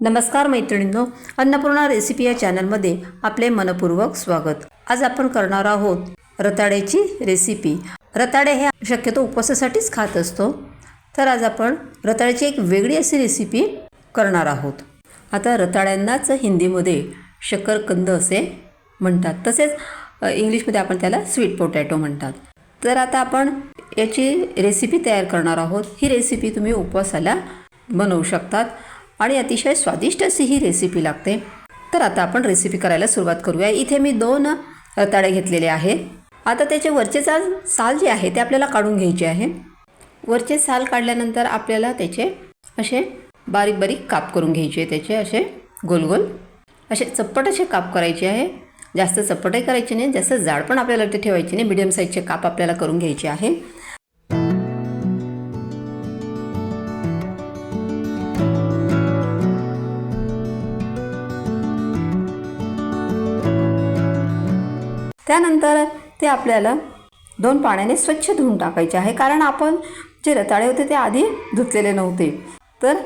नमस्कार मैत्रिणींनो अन्नपूर्णा रेसिपी या चॅनलमध्ये आपले मनपूर्वक स्वागत. आज आपण करणार आहोत रताळ्याची रेसिपी रताळे हे शक्यतो उपवासासाठीच खात असतो तर आज आपण रताळ्याची एक वेगळी अशी रेसिपी करणार आहोत. आता रताळ्यांनाच हिंदीमध्ये शक्करकंद असे म्हणतात. तसेच इंग्लिशमध्ये आपण त्याला स्वीट पोटॅटो म्हणतात. तर आता आपण याची रेसिपी तयार करणार आहोत. ही रेसिपी तुम्ही उपवासाला बनवू शकतात. आणि अतिशय स्वादिष्ट अशी ही रेसिपी लागते. तर आता आपण रेसिपी करायला सुरुवात करूया. इथे मी दोन रताळे घेतलेले आहे. आता त्याचे वरचे साल साल जे आहे ते आपल्याला काढून घ्यायचे आहे. वरचे साल काढल्यानंतर आपल्याला त्याचे असे बारीक बारीक काप करून घ्यायचे त्याचे असे गोल गोल असे चप्पट असे काप करायचे आहे. जास्त चप्पटही करायचे नाही जास्त जाड पण आपल्याला ते ठेवायचे नाही. मिडियम साईजचे काप आपल्याला करून घ्यायचे आहे. त्यानंतर ते आपल्याला दोन पाण्याने स्वच्छ धुवून टाकायचे आहे. कारण आपण जे रताळे होते ते आधी धुतलेले नव्हते. तर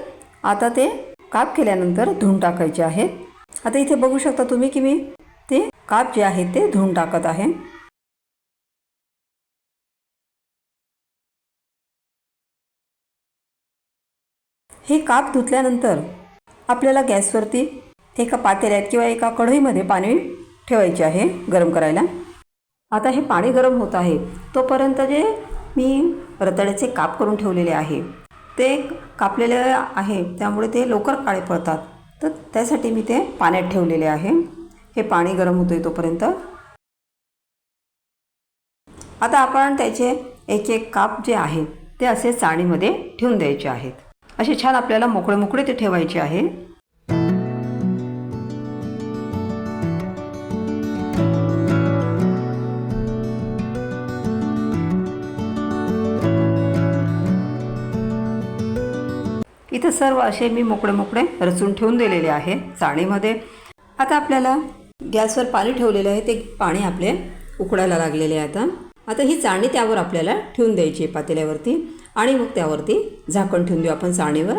आता ते काप केल्यानंतर धुवून टाकायचे आहेत आता इथे बघू शकता तुम्ही की मी ते काप जे आहेत ते धुवून टाकत आहे. हे काप धुतल्यानंतर आपल्याला गॅसवरती एका पातेल्यात किंवा एका कढईमध्ये पाणी ठेवायचे आहे गरम करायला. आता हे पाणी गरम होत आहे. तोपर्यंत जे मी रताळ्याचे काप करून ठेवलेले आहे ते कापलेले आहे त्यामुळे ते लवकर काळे पडतात. तर त्यासाठी मी ते पाण्यात ठेवलेले आहे. हे पाणी गरम होतं तोपर्यंत. आता आपण त्याचे एक एक काप जे आहे ते असे चाळणीमध्ये ठेवून द्यायचे आहेत. असे छान आपल्याला मोकळे मोकळे ते ठेवायचे आहे. इथं सर्व असे मी मोकळे मोकळे रचून ठेवून दिलेले आहे चाळणीमध्ये आता आपल्याला गॅसवर पाणी ठेवलेलं आहे ते पाणी आपले उकडायला लागलेले आहे आता. आता ही चाळणी त्यावर आपल्याला ठेवून द्यायची आहे पातेल्यावरती आणि मग त्यावरती झाकण ठेवून देऊ आपण चाळणीवर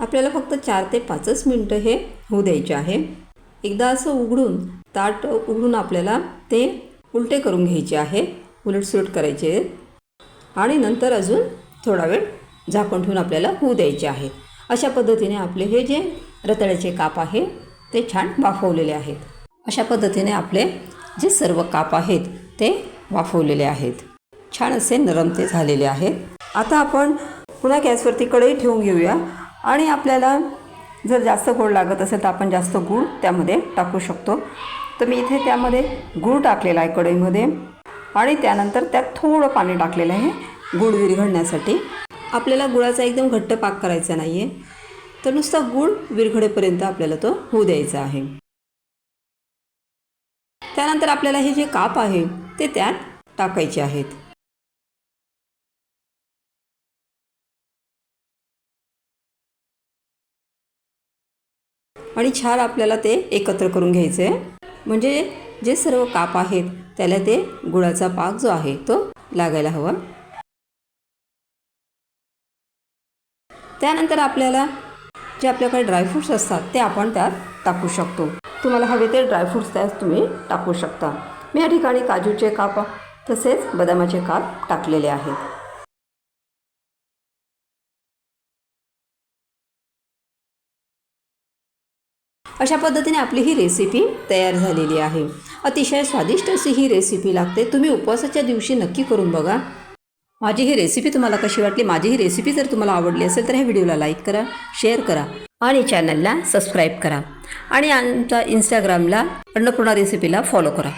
आपल्याला फक्त चार ते पाचच मिनटं हे होऊ द्यायचे आहे. एकदा असं उघडून ताट उघडून आपल्याला ते उलटे करून घ्यायचे आहे. उलटसुलट करायचे आणि नंतर अजून थोडा वेळ झाकण ठेवून आपल्याला होऊ द्यायचे आहे. अशा पद्धतीने आपले हे जे रताळ्याचे काप आहे ते छान वाफवलेले आहेत. अशा पद्धतीने आपले जे सर्व काप आहेत ते वाफवलेले आहेत. छान असे नरम ते झालेले आहेत. आता आपण पुन्हा गॅसवरती कढई ठेवून घेऊया. आणि आपल्याला जर जास्त गोड लागत असेल तर आपण जास्त गूळ त्यामध्ये टाकू शकतो. तर मी इथे त्यामध्ये गूळ टाकलेला आहे कढईमध्ये. आणि त्यानंतर त्यात थोडं पाणी टाकलेलं आहे गूळ विरघळण्यासाठी. आपल्याला गुळाचा एकदम घट्ट पाक करायचा नाही आहे तर नुसता गूळ विरघडेपर्यंत आपल्याला तो होऊ द्यायचा आहे. त्यानंतर आपल्याला हे जे काप आहे ते त्यात टाकायचे आहेत. आणि छान आपल्याला ते एकत्र करून घ्यायचं. आहे म्हणजे जे सर्व काप आहेत त्याला ते गुळाचा पाक जो आहे तो लागायला हवा. त्यानंतर आपल्याला जे आपल्याकडे ड्रायफ्रूट्स असतात ते आपण त्यात टाकू शकतो. तुम्हाला हवे ते ड्रायफ्रूट्स त्यात तुम्ही टाकू शकता. मी या ठिकाणी काजूचे काप तसेच बदामाचे काप टाकलेले आहेत. अशा पद्धतीने आपली ही रेसिपी तयार झालेली आहे. अतिशय स्वादिष्ट अशी ही रेसिपी लागते. तुम्ही उपवासाच्या दिवशी नक्की करून बघा. माझी ही रेसिपी तुम्हाला कशी वाटली? माझी ही रेसिपी जर तुम्हाला आवडली असेल तर ह्या व्हिडिओला लाईक करा शेअर करा आणि चॅनलला सबस्क्राईब करा. आणि आमच्या इंस्टाग्रामला अन्नपूर्णा रेसिपीला फॉलो करा.